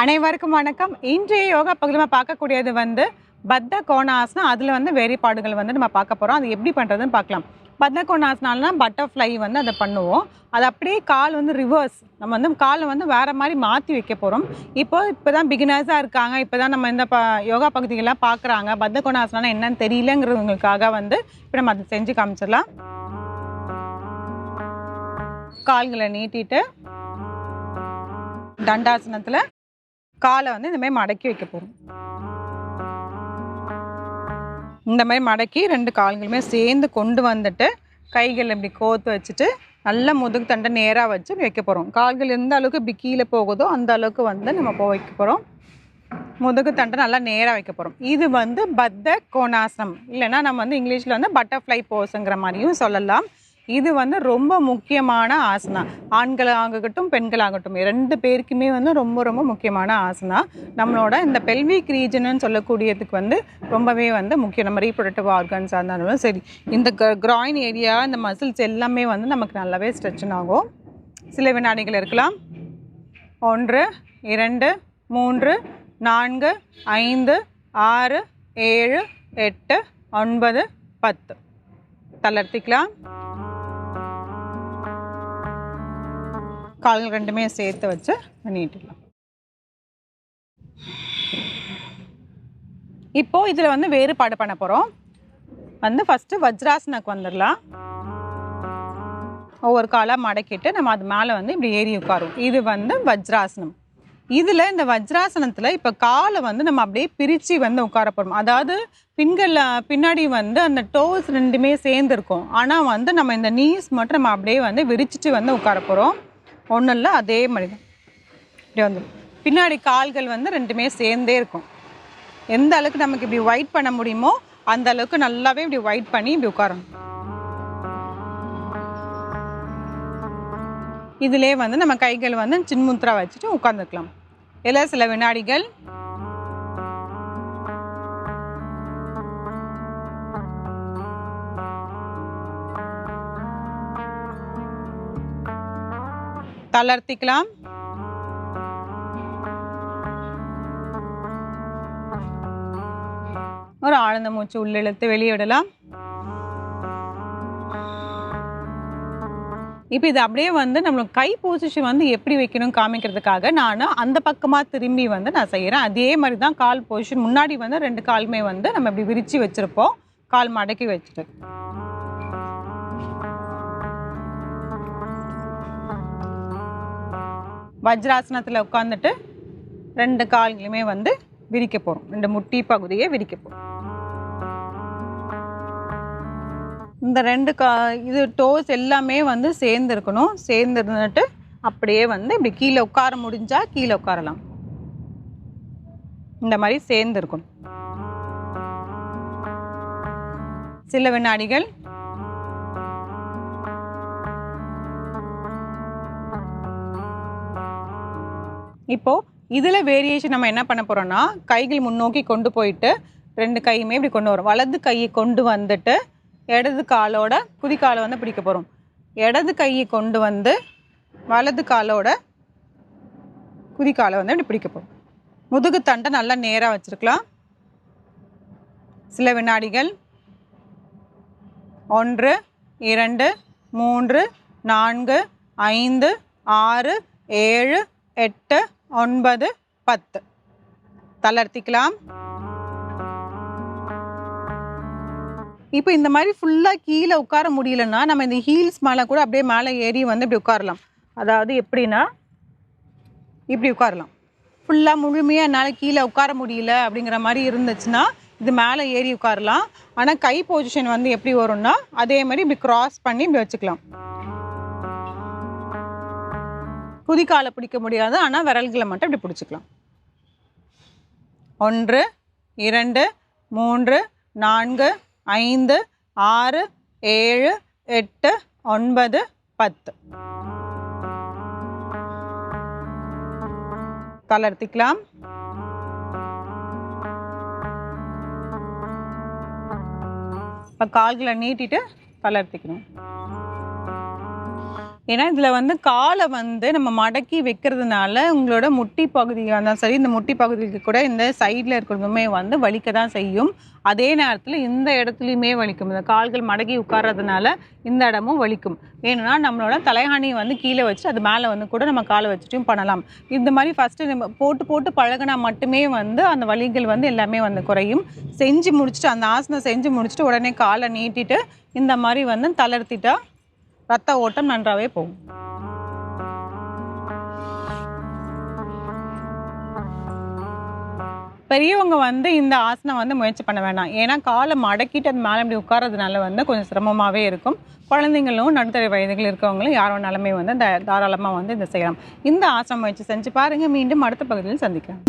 அனைவருக்கும் வணக்கம். இன்றைய யோகா பகுதியில் நம்ம பார்க்கக்கூடியது வந்து பத்த கோணாசனம் அதில் வந்து வேறுபாடுகள் வந்து நம்ம பார்க்க போகிறோம் அது எப்படி பண்ணுறதுன்னு பார்க்கலாம். பத்த கோணாசனால்னா பட்டர்ஃப்ளை வந்து அதை பண்ணுவோம். அது அப்படியே கால் வந்து ரிவர்ஸ் நம்ம வந்து காலை வந்து வேறு மாதிரி மாற்றி வைக்க போகிறோம் இப்போ இப்போ தான் பிகினர்ஸாக இருக்காங்க. இப்போ தான் நம்ம இந்த ப யோகா பகுதிகள்லாம் பார்க்குறாங்க. பத்த கோணாசனா என்னன்னு தெரியலங்கிறவங்களுக்காக வந்து இப்போ நம்ம அதை செஞ்சு காமிச்சிடலாம். கால்களை நீட்டிட்டு தண்டாசனத்தில் காலை வந்து இந்த மாதிரி மடக்கி வைக்க போகிறோம் இந்த மாதிரி மடக்கி ரெண்டு கால்களுமே சேர்ந்து கொண்டு வந்துட்டு கைகள் இப்படி கோத்து வச்சுட்டு நல்லா முதுகு தண்டை நேராக வச்சு வைக்க போகிறோம் கால்கள் எந்த அளவுக்கு இப்படி கீழே போகுதோ அந்த அளவுக்கு வந்து நம்ம போ வைக்க போகிறோம் முதுகு தண்டை நல்லா நேராக வைக்க போகிறோம் இது வந்து பத்த கோணாசனம். இல்லைன்னா நம்ம வந்து இங்கிலீஷில் வந்து பட்டர்ஃப்ளை போஸுங்கிற மாதிரியும் சொல்லலாம். இது வந்து ரொம்ப முக்கியமான ஆசனா. ஆண்களாகட்டும் பெண்களாகட்டும் ரெண்டு பேருக்குமே வந்து ரொம்ப ரொம்ப முக்கியமான ஆசனா. நம்மளோட இந்த பெல்விக் ரீஜன்னு சொல்லக்கூடியதுக்கு வந்து ரொம்பவே வந்து முக்கியம். நம்ம ரீப்ரொடக்டிவ் ஆர்கன்ஸாக இருந்தாலும் சரி. இந்த கிராயின் ஏரியா இந்த மசில்ஸ் எல்லாமே வந்து நமக்கு நல்லாவே ஸ்ட்ரெச்சன் ஆகும். சில வினாடிகள் இருக்கலாம். ஒன்று இரண்டு மூன்று நான்கு ஐந்து ஆறு ஏழு எட்டு ஒன்பது பத்து. தளர்த்திக்கலாம். கால்கள் ரெண்டுமே சேர்த்து வச்சு நீட்டிடலாம். இப்போ இதில் வந்து வேறுபாடு பண்ண போகிறோம் வந்து ஃபஸ்ட்டு வஜ்ராசனுக்கு வந்துடலாம். ஒவ்வொரு காலாக மடக்கிட்டு நம்ம அது மேலே வந்து இப்படி ஏறி உட்காரும் இது வந்து வஜ்ராசனம் இதில் இந்த வஜ்ராசனத்தில் இப்போ காலை வந்து நம்ம அப்படியே பிரித்து வந்து உட்கார போகிறோம் அதாவது பின்களில் பின்னாடி வந்து அந்த டோஸ் ரெண்டுமே சேர்ந்துருக்கும். ஆனால் வந்து நம்ம இந்த நீஸ் மட்டும் நம்ம அப்படியே வந்து விரிச்சிட்டு வந்து உட்கார போகிறோம் ஒன்றும் இல்லை அதே மாதிரி தான். இப்படி வந்து. பின்னாடி கால்கள் வந்து ரெண்டுமே சேர்ந்தே இருக்கும். எந்த அளவுக்கு நமக்கு இப்படி ஒயிட் பண்ண முடியுமோ அந்த அளவுக்கு நல்லாவே இப்படி ஒயிட் பண்ணி இப்படி உட்காரணும். இதிலே வந்து நம்ம கைகள் வந்து சின்முத்ரா வச்சுட்டு உட்காந்துக்கலாம் இதில் சில வினாடிகள் தளர்த்திக்கலாம். ஒரு ஆழ்ந்த மூச்சு உள்ளிழுத்து வெளியிடலாம். இப்போ இது அப்படியே வந்து நம்மளுக்கு கை பொசிஷன் வந்து எப்படி வைக்கணும் காமிக்கிறதுக்காக நான் அந்த பக்கமாக திரும்பி வந்து நான் செய்கிறேன் அதே மாதிரி தான் கால் பொசிஷன் முன்னாடி வந்து ரெண்டு காலுமே வந்து நம்ம இப்படி விரித்து வச்சுருப்போம். கால் மடக்கி வச்சுட்டு. வஜ்ராசனத்தில் உட்காந்துட்டு ரெண்டு கால்களையுமே வந்து விரிக்க போகிறோம் ரெண்டு முட்டி பகுதியை விரிக்க போகிறோம் இந்த ரெண்டு கா இது டோஸ் எல்லாமே வந்து சேர்ந்துருக்கணும். சேர்ந்துருந்துட்டு அப்படியே வந்து இப்படி கீழே உட்கார முடிஞ்சால் கீழே உட்காரலாம். இந்த மாதிரி சேர்ந்துருக்கணும். சில வினாடிகள் இப்போது இதில் வேரியேஷன் நம்ம என்ன பண்ண போகிறோம்னா கைகள் முன்னோக்கி கொண்டு போயிட்டு ரெண்டு கையுமே இப்படி கொண்டு வரும். வலது கையை கொண்டு வந்துட்டு இடது காலோட குதிக்காலை வந்து பிடிக்க போகிறோம் இடது கையை கொண்டு வந்து வலது காலோட குதிக்காலை வந்து இப்படி பிடிக்க போகிறோம் முதுகு தண்டை நல்லா நேராக வச்சுருக்கலாம். சில வினாடிகள் ஒன்று இரண்டு மூன்று நான்கு ஐந்து ஆறு ஏழு எட்டு ஒன்பது பத்து. தளர்த்திக்கலாம். இப்போ இந்த மாதிரி ஃபுல்லாக கீழே உட்கார முடியலன்னா நம்ம இந்த ஹீல்ஸ் மேலே கூட அப்படியே மேலே ஏறி வந்து இப்படி உட்காரலாம். அதாவது எப்படின்னா இப்படி உட்காரலாம். ஃபுல்லாக முழுமையாக என்னால் கீழே உட்கார முடியல அப்படிங்கிற மாதிரி இருந்துச்சுன்னா இது மேலே ஏறி உட்காரலாம். ஆனால் கை பொசிஷன் வந்து எப்படி வரும்னா அதே மாதிரி இப்படி கிராஸ் பண்ணி இப்படி வச்சுக்கலாம். குதிக்காலை பிடிக்க முடியாது. ஆனால் விரல்களை மட்டும் இப்படி பிடிச்சிக்கலாம். ஒன்று இரண்டு மூன்று நான்கு ஐந்து ஆறு ஏழு எட்டு ஒன்பது பத்து. தளர்த்திக்கலாம் இப்போ கால்களை நீட்டிட்டு தளர்த்திக்கணும் ஏன்னா இதில் வந்து காலை வந்து நம்ம மடக்கி வைக்கிறதுனால உங்களோட முட்டி பகுதியாக இருந்தாலும் சரி இந்த முட்டி பகுதிக்கு கூட இந்த சைடில் இருக்கிறதுமே வந்து வலிக்க தான் செய்யும். அதே நேரத்தில் இந்த இடத்துலையுமே வலிக்கும். இந்த கால்கள் மடக்கி உட்கார்றதுனால இந்த இடமும் வலிக்கும். ஏன்னா நம்மளோட தலைகாணி வந்து கீழே வச்சு அது மேலே வந்து கூட நம்ம காலை வச்சுட்டும் பண்ணலாம். இந்த மாதிரி ஃபஸ்ட்டு நம்ம போட்டு போட்டு பழகினா மட்டுமே வந்து அந்த வலிகள் வந்து எல்லாமே வந்து குறையும். செஞ்சு முடிச்சுட்டு அந்த ஆசனம் செஞ்சு முடிச்சுட்டு உடனே காலை நீட்டிட்டு இந்த மாதிரி வந்து தளர்த்திட்டா ரத்த ஓட்டம் நன்றாகவே போகும். பெரியவங்க வந்து இந்த ஆசனம் வந்து முயற்சி பண்ண வேணாம். ஏன்னா காலை மடக்கிட்டு அது மேலே இப்படி உட்கார்றதுனால வந்து கொஞ்சம் சிரமமாகவே இருக்கும். குழந்தைங்களும் நடுத்தர வயதுகள் இருக்கவங்களும் யார் வேணாலுமே வந்து இந்த தாராளமாக வந்து இதை செய்யலாம். இந்த ஆசனம் முயற்சி செஞ்சு பாருங்கள் மீண்டும் அடுத்த பகுதியில் சந்திக்கலாம்.